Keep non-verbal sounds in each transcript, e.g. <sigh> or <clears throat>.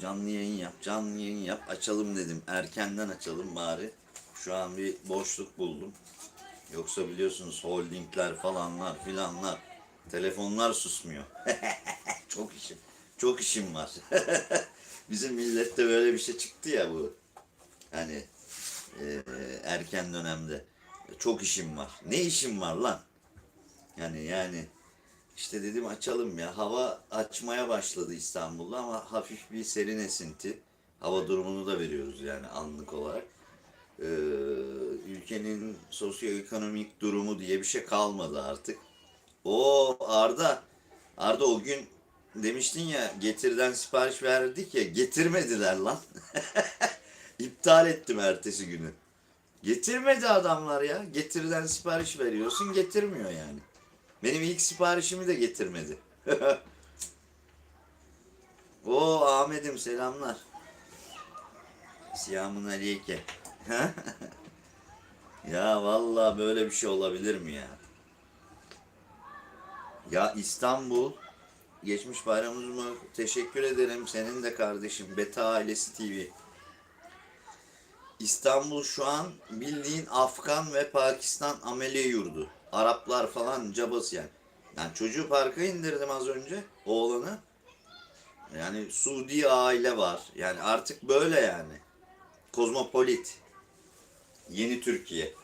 Canlı yayın yap, canlı yayın yap. Açalım dedim. Erkenden açalım bari. Şu an bir boşluk buldum. Yoksa biliyorsunuz holdingler falanlar filanlar. Telefonlar susmuyor. <laughs> çok işim. Çok işim var. <laughs> Bizim millette böyle bir şey çıktı ya bu. Hani e, erken dönemde. Çok işim var. Ne işim var lan? Yani yani işte dedim açalım ya. Hava açmaya başladı İstanbul'da ama hafif bir serin esinti. Hava durumunu da veriyoruz yani anlık olarak. Ee, ülkenin sosyoekonomik durumu diye bir şey kalmadı artık. O Arda, Arda o gün demiştin ya getirden sipariş verdik ya getirmediler lan. <laughs> İptal ettim ertesi günü. Getirmedi adamlar ya. Getirden sipariş veriyorsun getirmiyor yani. Benim ilk siparişimi de getirmedi. <laughs> O Ahmet'im selamlar. Siyamun aleyke. <laughs> ya vallahi böyle bir şey olabilir mi ya? Ya İstanbul geçmiş bayramımız mı? Teşekkür ederim senin de kardeşim. Beta Ailesi TV. İstanbul şu an bildiğin Afgan ve Pakistan ameliye yurdu. Araplar falan cabası yani. Yani çocuğu parka indirdim az önce oğlanı. Yani Suudi aile var. Yani artık böyle yani. Kozmopolit. Yeni Türkiye.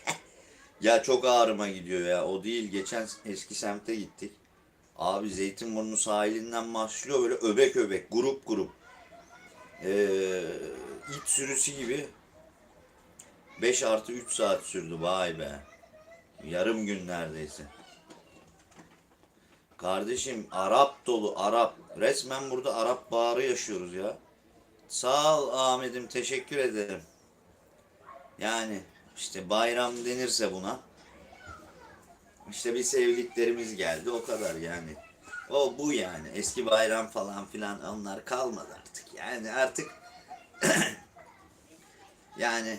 <laughs> ya çok ağrıma gidiyor ya. O değil. Geçen eski semte gittik. Abi Zeytinburnu sahilinden başlıyor böyle öbek öbek, grup grup. Ee, it sürüsü gibi 5 artı 3 saat sürdü vay be. Yarım gün neredeyse. Kardeşim Arap dolu Arap. Resmen burada Arap bağrı yaşıyoruz ya. Sağ ol Ahmet'im teşekkür ederim. Yani işte bayram denirse buna. İşte bir sevdiklerimiz geldi o kadar yani. O bu yani. Eski bayram falan filan onlar kalmadı artık. Yani artık <clears throat> yani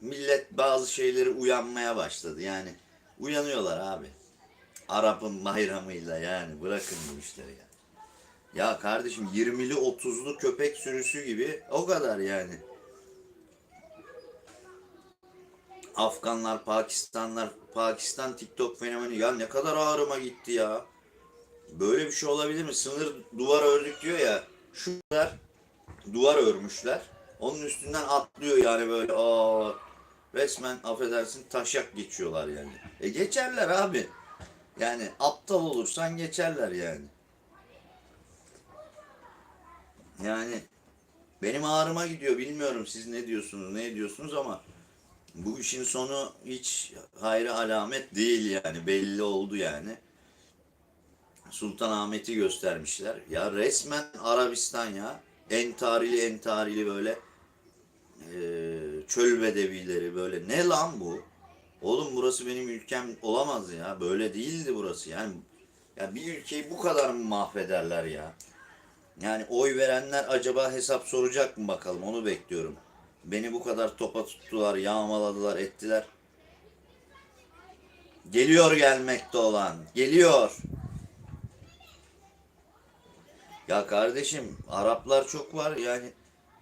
millet bazı şeyleri uyanmaya başladı. Yani uyanıyorlar abi. Arap'ın bayramıyla yani bırakın bu işleri ya. Ya kardeşim 20'li 30'lu köpek sürüsü gibi o kadar yani. Afganlar, Pakistanlar, Pakistan TikTok fenomeni ya ne kadar ağrıma gitti ya. Böyle bir şey olabilir mi? Sınır duvar ördük diyor ya. Şu kadar duvar örmüşler. Onun üstünden atlıyor yani böyle aa resmen affedersin taşak geçiyorlar yani. E geçerler abi. Yani aptal olursan geçerler yani. Yani benim ağrıma gidiyor bilmiyorum siz ne diyorsunuz ne ediyorsunuz ama bu işin sonu hiç hayra alamet değil yani belli oldu yani. Sultanahmet'i göstermişler. Ya resmen Arabistan ya. Entarili entarili böyle e, çöl bedevileri böyle. Ne lan bu? Oğlum burası benim ülkem olamaz ya. Böyle değildi burası. Yani ya bir ülkeyi bu kadar mı mahvederler ya? Yani oy verenler acaba hesap soracak mı bakalım onu bekliyorum. Beni bu kadar topa tuttular, yağmaladılar, ettiler. Geliyor gelmekte olan. Geliyor. Ya kardeşim Araplar çok var yani.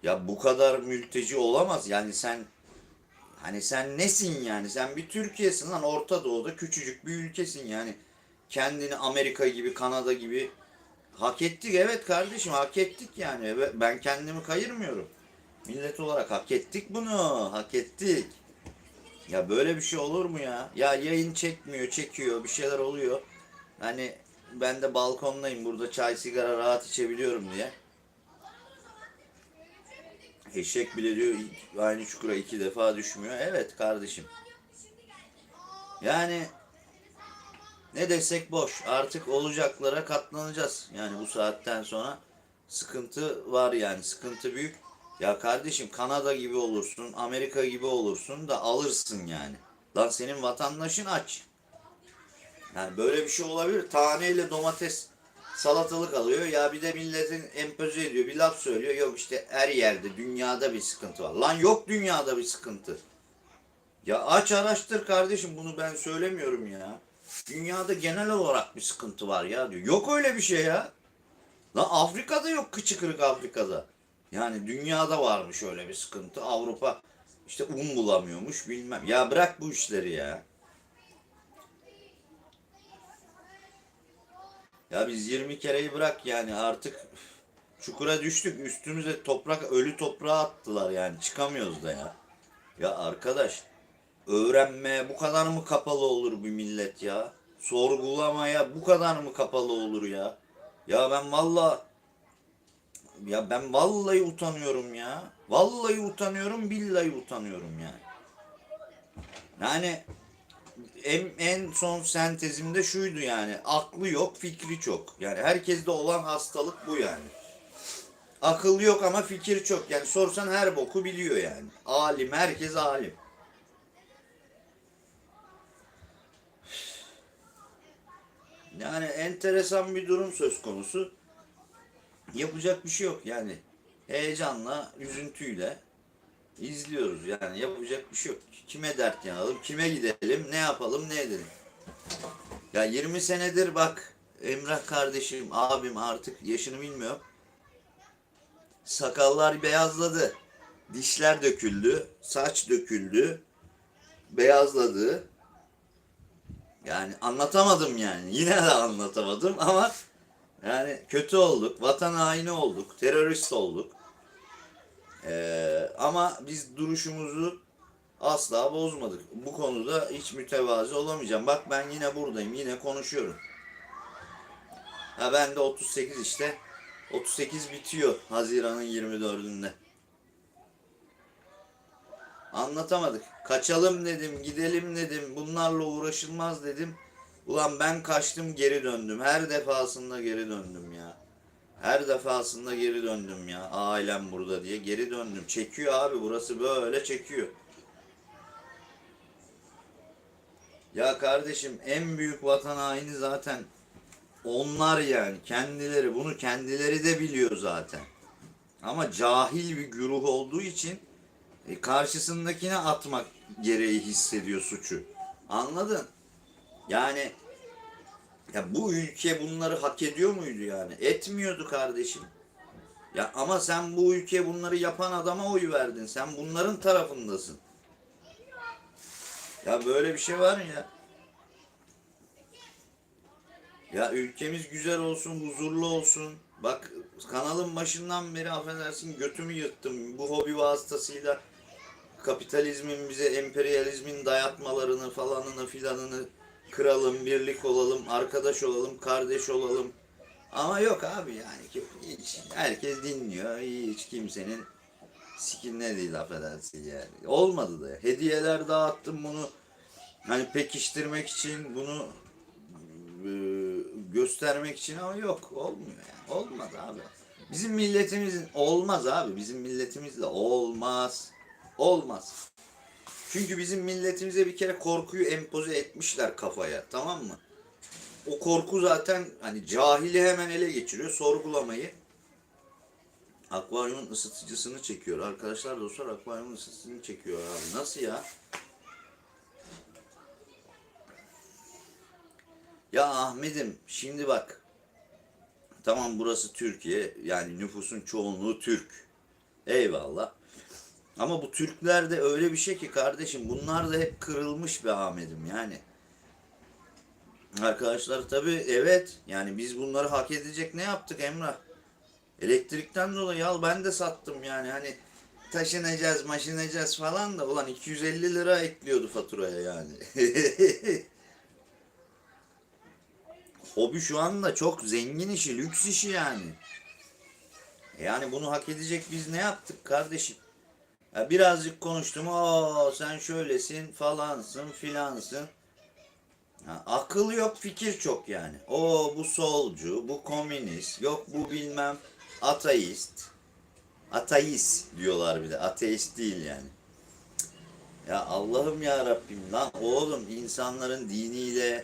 Ya bu kadar mülteci olamaz. Yani sen hani sen nesin yani? Sen bir Türkiye'sin lan Orta Doğu'da küçücük bir ülkesin yani. Kendini Amerika gibi, Kanada gibi hak ettik. Evet kardeşim hak ettik yani. Ben kendimi kayırmıyorum. Millet olarak hak ettik bunu. Hak ettik. Ya böyle bir şey olur mu ya? Ya yayın çekmiyor, çekiyor, bir şeyler oluyor. Hani ben de balkondayım burada çay sigara rahat içebiliyorum diye. Eşek bile diyor aynı çukura iki defa düşmüyor. Evet kardeşim. Yani ne desek boş. Artık olacaklara katlanacağız. Yani bu saatten sonra sıkıntı var yani. Sıkıntı büyük. Ya kardeşim Kanada gibi olursun, Amerika gibi olursun da alırsın yani. Lan senin vatandaşın aç. Yani böyle bir şey olabilir. Taneyle domates salatalık alıyor. Ya bir de milletin empoze ediyor. Bir laf söylüyor. Yok işte her yerde dünyada bir sıkıntı var. Lan yok dünyada bir sıkıntı. Ya aç araştır kardeşim bunu ben söylemiyorum ya. Dünyada genel olarak bir sıkıntı var ya diyor. Yok öyle bir şey ya. Lan Afrika'da yok kıçı kırık Afrika'da. Yani dünyada varmış öyle bir sıkıntı. Avrupa işte un bulamıyormuş bilmem. Ya bırak bu işleri ya. Ya biz 20 kereyi bırak yani artık çukura düştük. Üstümüze toprak ölü toprağa attılar yani çıkamıyoruz da ya. Ya arkadaş öğrenmeye bu kadar mı kapalı olur bir millet ya? Sorgulamaya bu kadar mı kapalı olur ya? Ya ben valla ya ben vallahi utanıyorum ya. Vallahi utanıyorum, billahi utanıyorum yani. Yani en, en son sentezimde şuydu yani. Aklı yok, fikri çok. Yani herkeste olan hastalık bu yani. Akıl yok ama fikir çok. Yani sorsan her boku biliyor yani. Alim, herkes alim. Yani enteresan bir durum söz konusu. Yapacak bir şey yok yani. Heyecanla, üzüntüyle izliyoruz yani. Yapacak bir şey yok. Kime dert yanalım, kime gidelim, ne yapalım, ne edelim. Ya 20 senedir bak Emrah kardeşim, abim artık yaşını bilmiyorum. Sakallar beyazladı. Dişler döküldü, saç döküldü, beyazladı. Yani anlatamadım yani. Yine de anlatamadım ama yani kötü olduk, vatan haini olduk, terörist olduk. Ee, ama biz duruşumuzu asla bozmadık. Bu konuda hiç mütevazi olamayacağım. Bak ben yine buradayım, yine konuşuyorum. Ha ben de 38 işte. 38 bitiyor Haziran'ın 24'ünde. Anlatamadık. Kaçalım dedim, gidelim dedim, bunlarla uğraşılmaz dedim. Ulan ben kaçtım geri döndüm. Her defasında geri döndüm ya. Her defasında geri döndüm ya. Ailem burada diye geri döndüm. Çekiyor abi burası böyle çekiyor. Ya kardeşim en büyük vatan haini zaten onlar yani kendileri bunu kendileri de biliyor zaten. Ama cahil bir güruh olduğu için e, karşısındakine atmak gereği hissediyor suçu. Anladın? Yani ya bu ülke bunları hak ediyor muydu yani? Etmiyordu kardeşim. Ya ama sen bu ülke bunları yapan adama oy verdin. Sen bunların tarafındasın. Ya böyle bir şey var mı ya? Ya ülkemiz güzel olsun, huzurlu olsun. Bak kanalın başından beri affedersin götümü yırttım. Bu hobi vasıtasıyla kapitalizmin bize emperyalizmin dayatmalarını falanını filanını kıralım, birlik olalım, arkadaş olalım, kardeş olalım. Ama yok abi yani hiç, herkes dinliyor. Hiç kimsenin sikinle değil affedersin yani. Olmadı da. Hediyeler dağıttım bunu hani pekiştirmek için bunu e, göstermek için ama yok olmuyor yani. Olmaz abi. Bizim milletimizin olmaz abi. Bizim milletimizle olmaz. Olmaz. Çünkü bizim milletimize bir kere korkuyu empoze etmişler kafaya. Tamam mı? O korku zaten hani cahili hemen ele geçiriyor. Sorgulamayı. Akvaryumun ısıtıcısını çekiyor. Arkadaşlar dostlar akvaryumun ısıtıcısını çekiyor abi. Nasıl ya? Ya Ahmet'im şimdi bak. Tamam burası Türkiye. Yani nüfusun çoğunluğu Türk. Eyvallah. Ama bu Türkler de öyle bir şey ki kardeşim bunlar da hep kırılmış be Ahmet'im yani. Arkadaşlar tabi evet yani biz bunları hak edecek ne yaptık Emrah? Elektrikten dolayı al ben de sattım yani hani taşınacağız maşinacağız falan da ulan 250 lira ekliyordu faturaya yani. <laughs> Hobi şu anda çok zengin işi, lüks işi yani. Yani bunu hak edecek biz ne yaptık kardeşim? Birazcık konuştum. O sen şöylesin falansın filansın. Ha, akıl yok fikir çok yani. O bu solcu, bu komünist, yok bu bilmem ateist. Ateist diyorlar bir de. Ateist değil yani. Ya Allah'ım ya Rabbim lan oğlum insanların diniyle,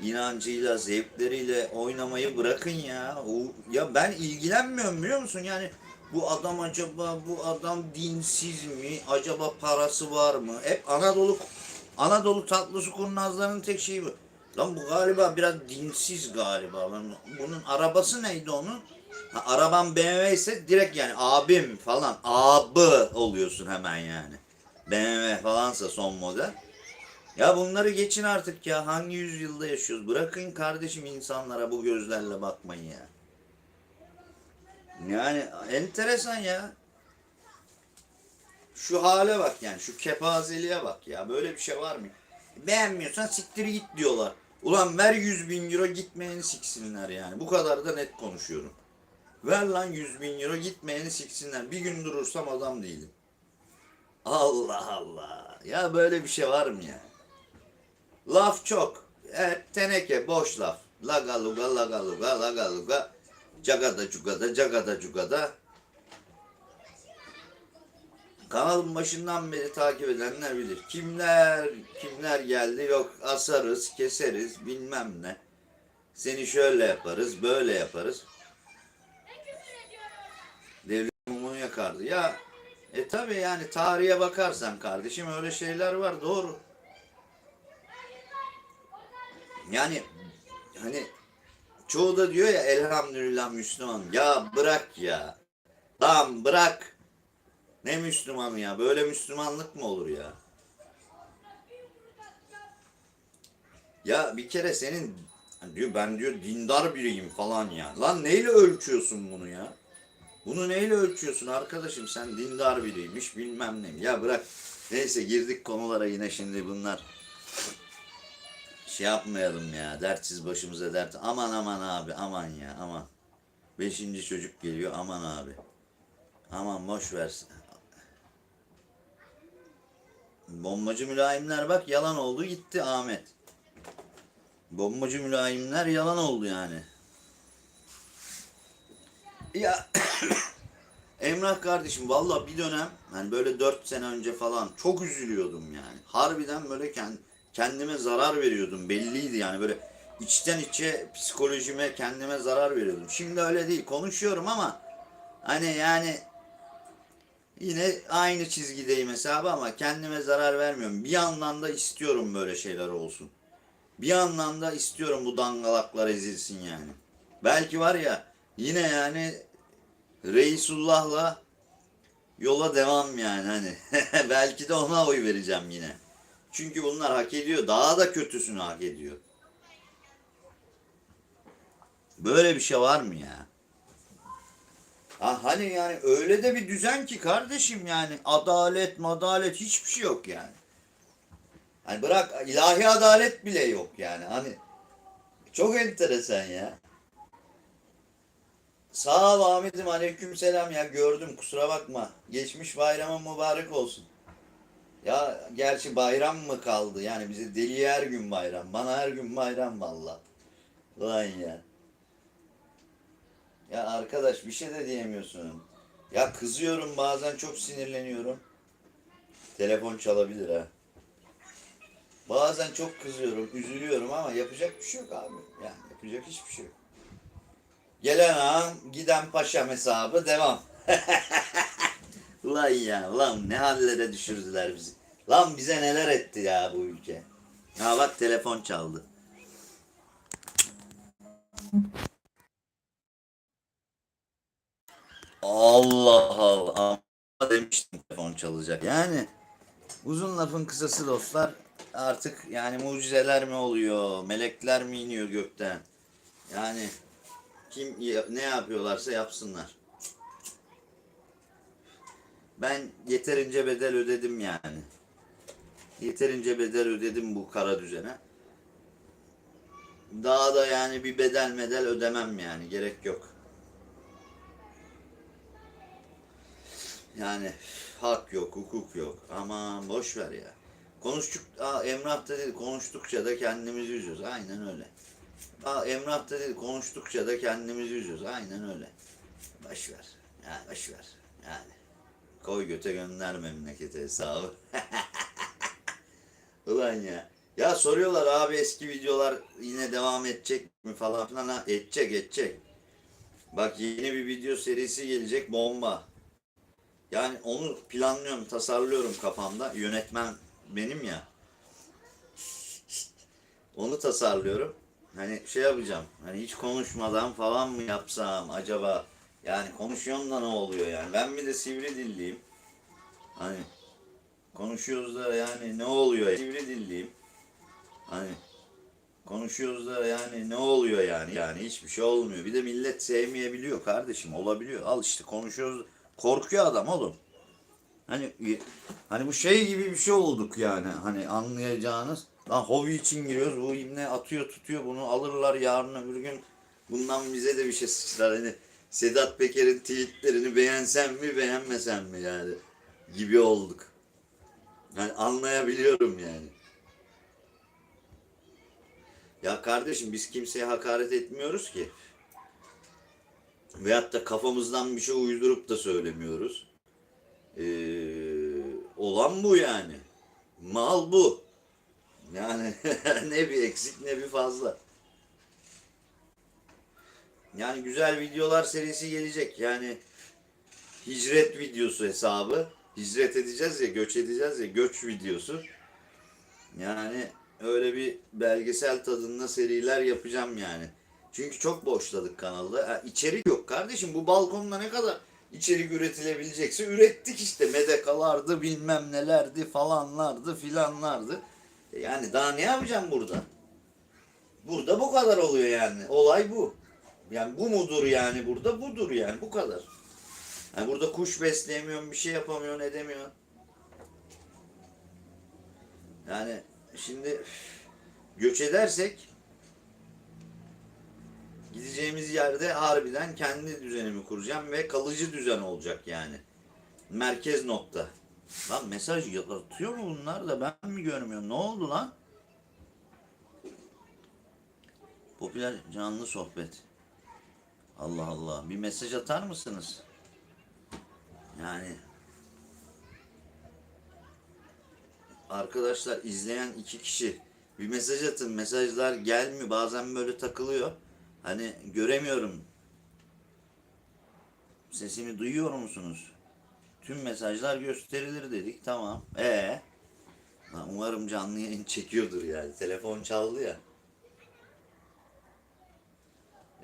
inancıyla, zevkleriyle oynamayı bırakın ya. O, ya ben ilgilenmiyorum biliyor musun? Yani bu adam acaba bu adam dinsiz mi? Acaba parası var mı? Hep Anadolu Anadolu tatlısı kurnazlarının tek şeyi bu. Lan bu galiba biraz dinsiz galiba. Lan Bunun arabası neydi onun? Ha, araban BMW ise direkt yani abim falan abi oluyorsun hemen yani. BMW falansa son model. Ya bunları geçin artık ya. Hangi yüzyılda yaşıyoruz? Bırakın kardeşim insanlara bu gözlerle bakmayın ya. Yani enteresan ya. Şu hale bak yani. Şu kepazeliğe bak ya. Böyle bir şey var mı? Beğenmiyorsan siktir git diyorlar. Ulan ver 100 bin euro gitmeyeni siksinler yani. Bu kadar da net konuşuyorum. Ver lan 100 bin euro gitmeyeni siksinler. Bir gün durursam adam değilim. Allah Allah. Ya böyle bir şey var mı ya? Laf çok. Evet, teneke boş laf. Laga luga laga luga laga luga. Cagada cugada cagada cugada. Kanalın başından beri takip edenler bilir. Kimler kimler geldi yok asarız keseriz bilmem ne. Seni şöyle yaparız böyle yaparız. Devlet mumunu yakardı. Ya e tabi yani tarihe bakarsan kardeşim öyle şeyler var doğru. Yani hani çoğu da diyor ya elhamdülillah Müslüman. Ya bırak ya. Lan bırak. Ne Müslümanı ya? Böyle Müslümanlık mı olur ya? Ya bir kere senin diyor ben diyor dindar biriyim falan ya. Lan neyle ölçüyorsun bunu ya? Bunu neyle ölçüyorsun arkadaşım? Sen dindar biriymiş bilmem ne. Ya bırak. Neyse girdik konulara yine şimdi bunlar. Şey yapmayalım ya. Dertsiz başımıza dert. Aman aman abi aman ya aman. Beşinci çocuk geliyor aman abi. Aman boş versin. Bombacı mülayimler bak yalan oldu gitti Ahmet. Bombacı mülayimler yalan oldu yani. Ya <coughs> Emrah kardeşim valla bir dönem hani böyle 4 sene önce falan çok üzülüyordum yani. Harbiden böyle kend- kendime zarar veriyordum belliydi yani böyle içten içe psikolojime kendime zarar veriyordum. Şimdi öyle değil konuşuyorum ama hani yani yine aynı çizgideyim hesabı ama kendime zarar vermiyorum. Bir yandan da istiyorum böyle şeyler olsun. Bir yandan da istiyorum bu dangalaklar ezilsin yani. Belki var ya yine yani Resulullah yola devam yani hani. <laughs> Belki de ona oy vereceğim yine. Çünkü bunlar hak ediyor. Daha da kötüsünü hak ediyor. Böyle bir şey var mı ya? Ha hani yani öyle de bir düzen ki kardeşim yani adalet madalet hiçbir şey yok yani. Hani bırak ilahi adalet bile yok yani hani çok enteresan ya. Sağ ol Ahmet'im aleyküm selam ya gördüm kusura bakma. Geçmiş bayramın mübarek olsun. Ya gerçi bayram mı kaldı yani bize deliye her gün bayram. Bana her gün bayram valla. Lan ya. Ya arkadaş bir şey de diyemiyorsun. Ya kızıyorum bazen çok sinirleniyorum. Telefon çalabilir ha. Bazen çok kızıyorum, üzülüyorum ama yapacak bir şey yok abi. Yani yapacak hiçbir şey yok. Gelen ağam, giden paşam hesabı devam. <laughs> Ulan ya, lan ne hallere düşürdüler bizi. Lan bize neler etti ya bu ülke. Ha bak telefon çaldı. Allah Allah. Ama demiştim telefon çalacak. Yani uzun lafın kısası dostlar artık yani mucizeler mi oluyor, melekler mi iniyor gökten? Yani kim ne yapıyorlarsa yapsınlar. Ben yeterince bedel ödedim yani. Yeterince bedel ödedim bu kara düzene. Daha da yani bir bedel medel ödemem yani gerek yok. Yani hak yok, hukuk yok. Aman boş ver ya. Konuştuk, aa, Emrah da dedi konuştukça da kendimizi üzüyoruz. Aynen öyle. Aa, Emrah da dedi konuştukça da kendimizi üzüyoruz. Aynen öyle. Boş ver. Yani boş ver. Yani. Koy göte gönder memlekete hesabı. <laughs> Ulan ya. Ya soruyorlar abi eski videolar yine devam edecek mi falan filan. Ha, edecek edecek. Bak yeni bir video serisi gelecek bomba. Yani onu planlıyorum, tasarlıyorum kafamda. Yönetmen benim ya. Onu tasarlıyorum. Hani şey yapacağım. Hani hiç konuşmadan falan mı yapsam acaba Yani konuşuyorum da ne oluyor yani? Ben bir de sivri dilliyim. Hani konuşuyoruz da yani ne oluyor? Sivri dilliyim. Hani konuşuyoruz da yani ne oluyor yani? Yani hiçbir şey olmuyor. Bir de millet sevmeyebiliyor kardeşim. Olabiliyor. Al işte konuşuyoruz. Korkuyor adam oğlum. Hani hani bu şey gibi bir şey olduk yani. Hani anlayacağınız. Lan hobi için giriyoruz. Bu imne atıyor tutuyor. Bunu alırlar yarın öbür gün. Bundan bize de bir şey sıçrar. Hani Sedat Peker'in tweetlerini beğensem mi beğenmesem mi yani gibi olduk. Yani anlayabiliyorum yani. Ya kardeşim biz kimseye hakaret etmiyoruz ki. Veyahut da kafamızdan bir şey uydurup da söylemiyoruz. Ee, olan bu yani. Mal bu. Yani <laughs> ne bir eksik ne bir fazla. Yani güzel videolar serisi gelecek. Yani hicret videosu hesabı. Hicret edeceğiz ya, göç edeceğiz ya, göç videosu. Yani öyle bir belgesel tadında seriler yapacağım yani. Çünkü çok boşladık kanalda. Ha, içerik yok kardeşim. Bu balkonda ne kadar içerik üretilebilecekse ürettik işte. Medekalardı, bilmem nelerdi, falanlardı, filanlardı. E Yani daha ne yapacağım burada? Burada bu kadar oluyor yani. Olay bu. Yani bu mudur yani burada? Budur yani. Bu kadar. Yani burada kuş besleyemiyorsun, bir şey yapamıyorsun, edemiyorsun. Yani şimdi göç edersek gideceğimiz yerde harbiden kendi düzenimi kuracağım ve kalıcı düzen olacak yani. Merkez nokta. Lan mesaj atıyor mu bunlar da ben mi görmüyorum? Ne oldu lan? Popüler canlı sohbet. Allah Allah. Bir mesaj atar mısınız? Yani arkadaşlar izleyen iki kişi bir mesaj atın. Mesajlar gelmiyor. Bazen böyle takılıyor. Hani göremiyorum. Sesimi duyuyor musunuz? Tüm mesajlar gösterilir dedik. Tamam. E umarım canlı yayın çekiyordur yani. Telefon çaldı ya.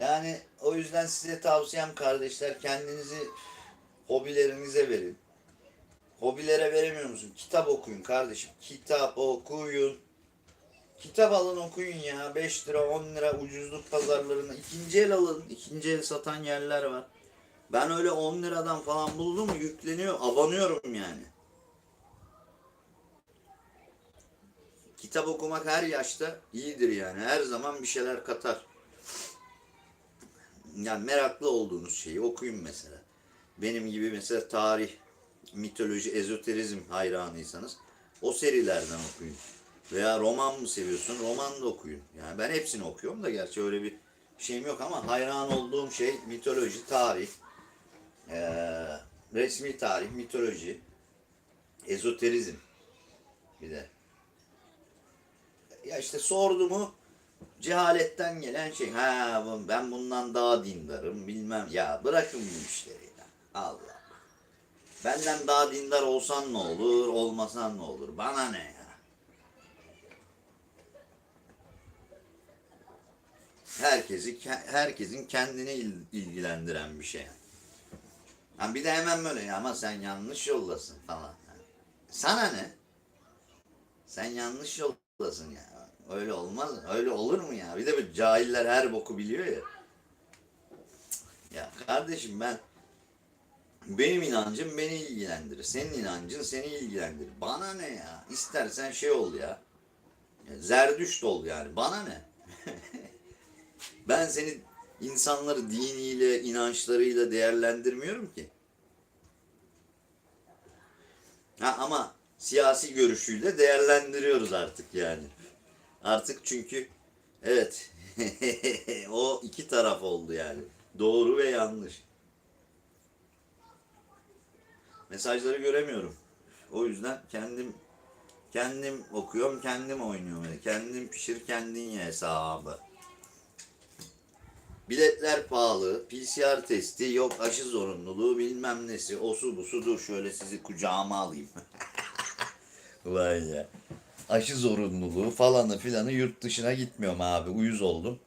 Yani o yüzden size tavsiyem kardeşler kendinizi hobilerinize verin. Hobilere veremiyor musun? Kitap okuyun kardeşim. Kitap okuyun. Kitap alın okuyun ya. 5 lira 10 lira ucuzluk pazarlarında. ikinci el alın. İkinci el satan yerler var. Ben öyle 10 liradan falan buldum yükleniyor. Abanıyorum yani. Kitap okumak her yaşta iyidir yani. Her zaman bir şeyler katar. Yani meraklı olduğunuz şeyi okuyun mesela. Benim gibi mesela tarih, mitoloji, ezoterizm hayranıysanız o serilerden okuyun. Veya roman mı seviyorsun? Roman da okuyun. Yani ben hepsini okuyorum da gerçi öyle bir şeyim yok ama hayran olduğum şey mitoloji, tarih, eee, resmi tarih, mitoloji, ezoterizm bir de. Ya işte sordu mu cehaletten gelen şey. Ha ben bundan daha dindarım bilmem. Ya bırakın bu işleri ya. Allah. Benden daha dindar olsan ne olur, olmasan ne olur? Bana ne ya? Herkesi herkesin kendini il- ilgilendiren bir şey. Ha bir de hemen böyle ya ama sen yanlış yoldasın falan. Sana ne? Sen yanlış yoldasın ya. Öyle olmaz. Öyle olur mu ya? Bir de bu cahiller her boku biliyor ya. Ya kardeşim ben benim inancım beni ilgilendirir. Senin inancın seni ilgilendirir. Bana ne ya? İstersen şey ol. Ya Zerdüşt ol yani. Bana ne? <laughs> ben seni insanları diniyle, inançlarıyla değerlendirmiyorum ki. Ha ama siyasi görüşüyle değerlendiriyoruz artık yani. Artık çünkü evet <laughs> o iki taraf oldu yani. Doğru ve yanlış. Mesajları göremiyorum. O yüzden kendim kendim okuyorum, kendim oynuyorum. Kendim pişir, kendin ye hesabı. Biletler pahalı, PCR testi, yok aşı zorunluluğu, bilmem nesi, osu busu dur şöyle sizi kucağıma alayım. <laughs> Vay ya. Aşı zorunluluğu falanı filanı yurt dışına gitmiyorum abi. Uyuz oldum.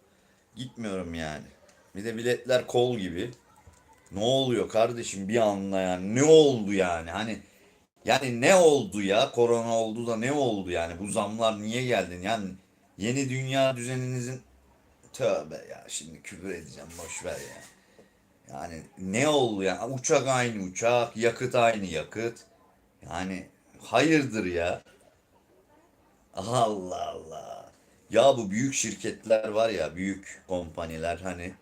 Gitmiyorum yani. Bir de biletler kol gibi. Ne oluyor kardeşim bir anla yani. Ne oldu yani? Hani yani ne oldu ya? Korona oldu da ne oldu yani? Bu zamlar niye geldi? Yani yeni dünya düzeninizin tövbe ya şimdi küfür edeceğim boş ver ya. Yani ne oldu ya? Uçak aynı uçak, yakıt aynı yakıt. Yani hayırdır ya? Allah Allah. Ya bu büyük şirketler var ya, büyük kompaniler hani.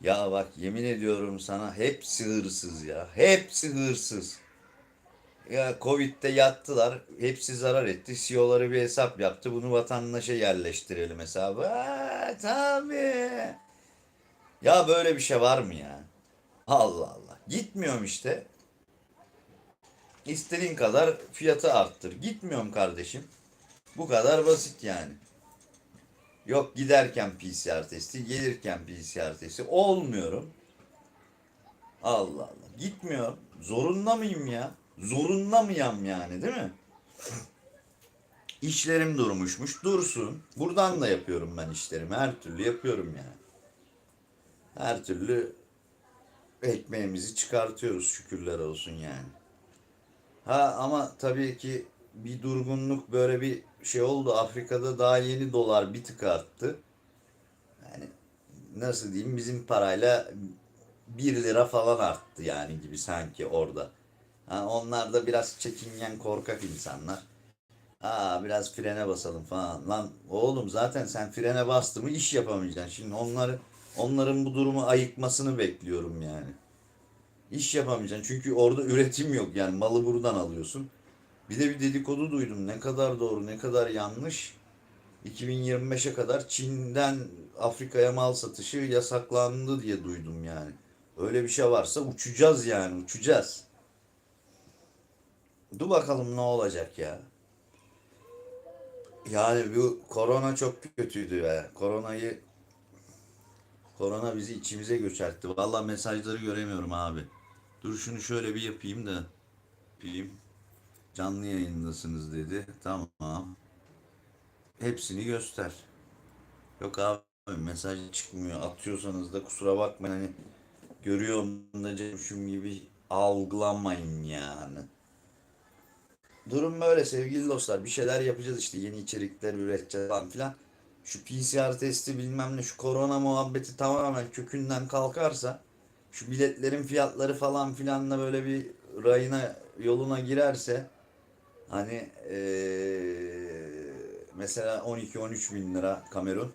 Ya bak yemin ediyorum sana hepsi hırsız ya. Hepsi hırsız. Ya Covid'de yattılar. Hepsi zarar etti. CEO'ları bir hesap yaptı. Bunu vatandaşa yerleştirelim hesabı. Tabii. Ya böyle bir şey var mı ya? Allah Allah. Gitmiyorum işte. İstediğin kadar fiyatı arttır. Gitmiyorum kardeşim. Bu kadar basit yani. Yok giderken PCR testi, gelirken PCR testi. Olmuyorum. Allah Allah. Gitmiyorum. Zorunda mıyım ya? Zorunda mıyım yani değil mi? İşlerim durmuşmuş. Dursun. Buradan da yapıyorum ben işlerimi. Her türlü yapıyorum yani. Her türlü ekmeğimizi çıkartıyoruz şükürler olsun yani. Ha ama tabii ki bir durgunluk böyle bir şey oldu. Afrika'da daha yeni dolar bir tık arttı. Yani nasıl diyeyim bizim parayla 1 lira falan arttı yani gibi sanki orada. Ha, onlar da biraz çekingen korkak insanlar. Aa biraz frene basalım falan. Lan oğlum zaten sen frene bastı mı iş yapamayacaksın. Şimdi onları onların bu durumu ayıkmasını bekliyorum yani. İş yapamayacaksın. Çünkü orada üretim yok yani malı buradan alıyorsun. Bir de bir dedikodu duydum. Ne kadar doğru, ne kadar yanlış. 2025'e kadar Çin'den Afrika'ya mal satışı yasaklandı diye duydum yani. Öyle bir şey varsa uçacağız yani, uçacağız. Dur bakalım ne olacak ya. Yani bu korona çok kötüydü ya. Koronayı korona bizi içimize göçertti. Vallahi mesajları göremiyorum abi. Dur şunu şöyle bir yapayım da yapayım. Canlı yayındasınız dedi. Tamam. Hepsini göster. Yok abi mesaj çıkmıyor. Atıyorsanız da kusura bakmayın hani görüyorum da Cemşim gibi algılamayın yani. Durum böyle sevgili dostlar. Bir şeyler yapacağız işte. Yeni içerikler üreteceğiz falan filan. Şu PCR testi bilmem ne şu korona muhabbeti tamamen kökünden kalkarsa şu biletlerin fiyatları falan filan da böyle bir rayına yoluna girerse hani eee, mesela 12-13 bin lira Kamerun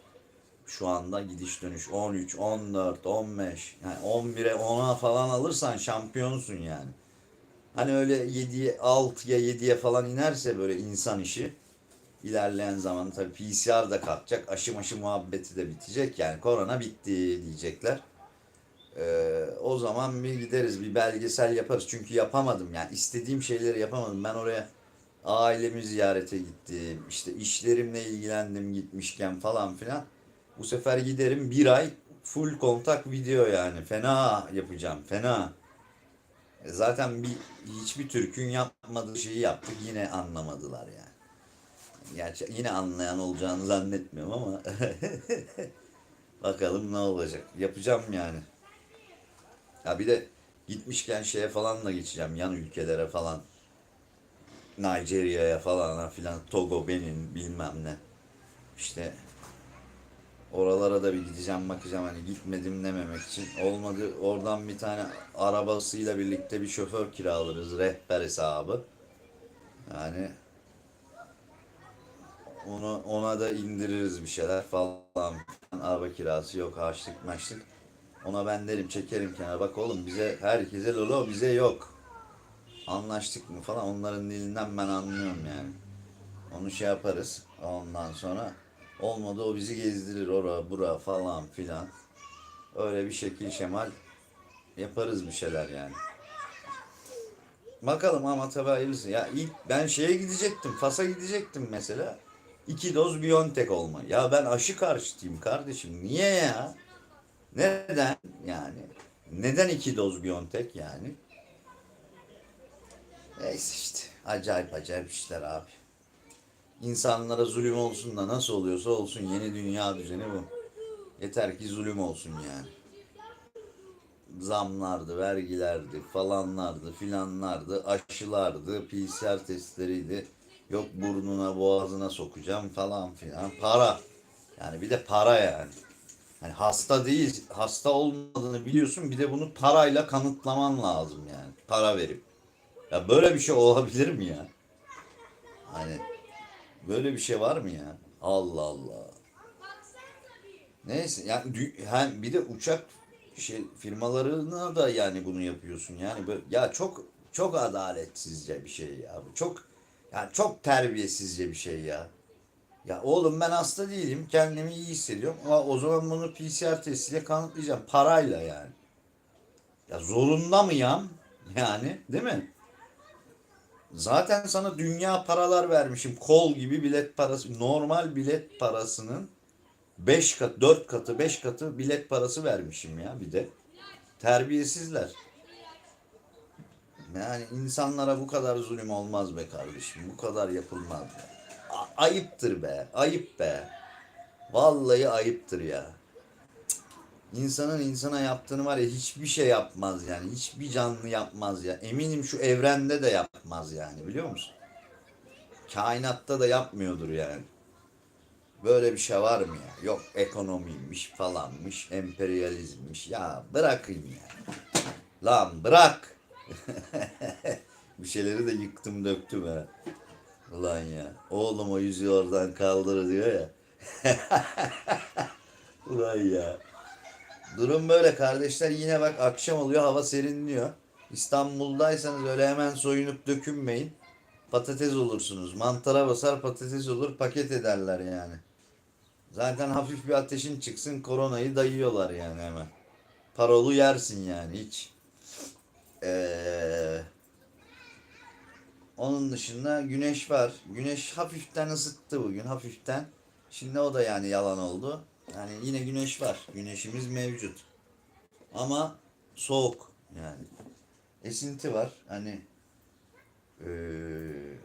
şu anda gidiş dönüş 13, 14, 15 yani 11'e 10'a falan alırsan şampiyonsun yani. Hani öyle 7'ye 6'ya 7'ye falan inerse böyle insan işi ilerleyen zaman tabii PCR da kalkacak. Aşı maşı muhabbeti de bitecek. Yani korona bitti diyecekler. Ee, o zaman bir gideriz bir belgesel yaparız. Çünkü yapamadım yani istediğim şeyleri yapamadım. Ben oraya ailemi ziyarete gittim. İşte işlerimle ilgilendim gitmişken falan filan. Bu sefer giderim bir ay full kontak video yani. Fena yapacağım fena. E Zaten bir hiçbir Türk'ün yapmadığı şeyi yaptık yine anlamadılar yani. Gerçi yine anlayan olacağını zannetmiyorum ama <laughs> bakalım ne olacak. Yapacağım yani. Ya bir de gitmişken şeye falan da geçeceğim yan ülkelere falan. Nigerya'ya falan filan Togo, Benin bilmem ne. İşte oralara da bir gideceğim bakacağım hani gitmedim dememek için. Olmadı oradan bir tane arabasıyla birlikte bir şoför kiralarız rehber hesabı. Yani onu ona da indiririz bir şeyler falan. Araba kirası yok, harçlık maçlık. Ona ben derim çekerim kenara. Bak oğlum bize herkese lolo bize yok. Anlaştık mı falan onların dilinden ben anlıyorum yani. Onu şey yaparız. Ondan sonra olmadı o bizi gezdirir ora bura falan filan. Öyle bir şekil şemal yaparız bir şeyler yani. Bakalım ama tabii hayırlısı. Ya ilk ben şeye gidecektim. Fas'a gidecektim mesela. İki doz Biontech olma. Ya ben aşı karşıtıyım kardeşim. Niye ya? Neden yani? Neden iki doz Biontech yani? Neyse işte. Acayip acayip işler abi. İnsanlara zulüm olsun da nasıl oluyorsa olsun. Yeni dünya düzeni bu. Yeter ki zulüm olsun yani. zamlardı, vergilerdi, falanlardı, filanlardı, aşılardı, PCR testleriydi. Yok burnuna, boğazına sokacağım falan filan. Para. Yani bir de para yani. Yani hasta değil, hasta olmadığını biliyorsun. Bir de bunu parayla kanıtlaman lazım yani. Para verip. Ya böyle bir şey olabilir mi ya? Hani böyle bir şey var mı ya? Allah Allah. Neyse yani hem bir de uçak şey firmalarına da yani bunu yapıyorsun yani böyle ya çok çok adaletsizce bir şey ya çok yani çok terbiyesizce bir şey ya. Ya oğlum ben hasta değilim kendimi iyi hissediyorum ama o zaman bunu PCR testiyle kanıtlayacağım parayla yani. Ya zorunda mıyım yani değil mi? Zaten sana dünya paralar vermişim kol gibi bilet parası normal bilet parasının 5 kat, 4 katı, 5 katı bilet parası vermişim ya bir de. Terbiyesizler. Yani insanlara bu kadar zulüm olmaz be kardeşim. Bu kadar yapılmaz ya. A- ayıptır be. Ayıp be. Vallahi ayıptır ya. İnsanın insana yaptığını var ya hiçbir şey yapmaz yani. Hiçbir canlı yapmaz ya. Eminim şu evrende de yapmaz yani biliyor musun? Kainatta da yapmıyordur yani. Böyle bir şey var mı ya? Yok ekonomiymiş falanmış, emperyalizmmiş. Ya bırakın ya. Lan bırak. <laughs> bir şeyleri de yıktım döktüm ha. Ulan ya. Oğlum o yüzüğü oradan kaldır diyor ya. <laughs> Ulan ya. Durum böyle kardeşler. Yine bak akşam oluyor hava serinliyor. İstanbul'daysanız öyle hemen soyunup dökünmeyin. Patates olursunuz. Mantara basar patates olur paket ederler yani. Zaten hafif bir ateşin çıksın koronayı dayıyorlar yani hemen. Parolu yersin yani hiç. Ee, onun dışında güneş var. Güneş hafiften ısıttı bugün hafiften. Şimdi o da yani yalan oldu. Yani yine güneş var. Güneşimiz mevcut. Ama soğuk yani. Esinti var. Hani ee,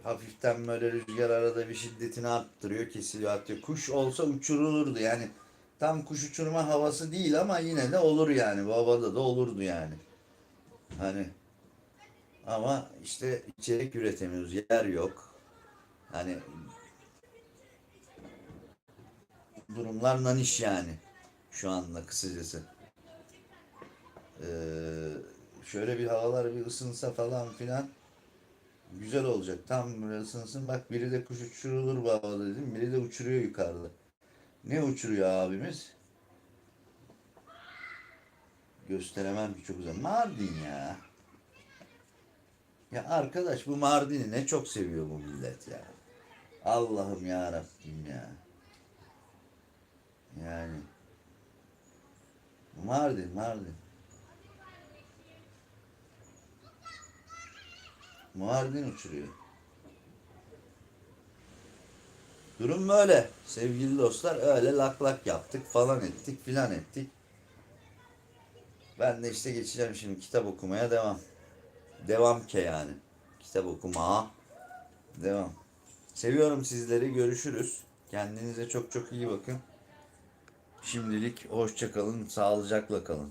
hafiften böyle rüzgar arada bir şiddetini arttırıyor, kesiliyor, artıyor. Kuş olsa uçurulurdu yani. Tam kuş uçurma havası değil ama yine de olur yani. Bu havada da olurdu yani. Hani ama işte içerik üretemiyoruz. Yer yok. Hani durumlar naniş yani. Şu anda kısacası. Ee, şöyle bir havalar bir ısınsa falan filan güzel olacak. Tam ısınsın. Bak biri de kuş uçurulur bu havada dedim. Biri de uçuruyor yukarıda. Ne uçuruyor abimiz? Gösteremem ki çok güzel. Mardin ya. Ya arkadaş bu Mardin'i ne çok seviyor bu millet ya. Allah'ım ya Rabbim ya. Yani. Mardin, Mardin. Mardin uçuruyor. Durum böyle sevgili dostlar. Öyle lak lak yaptık falan ettik filan ettik. Ben de işte geçeceğim şimdi kitap okumaya devam. Devam ke yani. Kitap okuma. Devam. Seviyorum sizleri. Görüşürüz. Kendinize çok çok iyi bakın. Şimdilik hoşça kalın. Sağlıcakla kalın.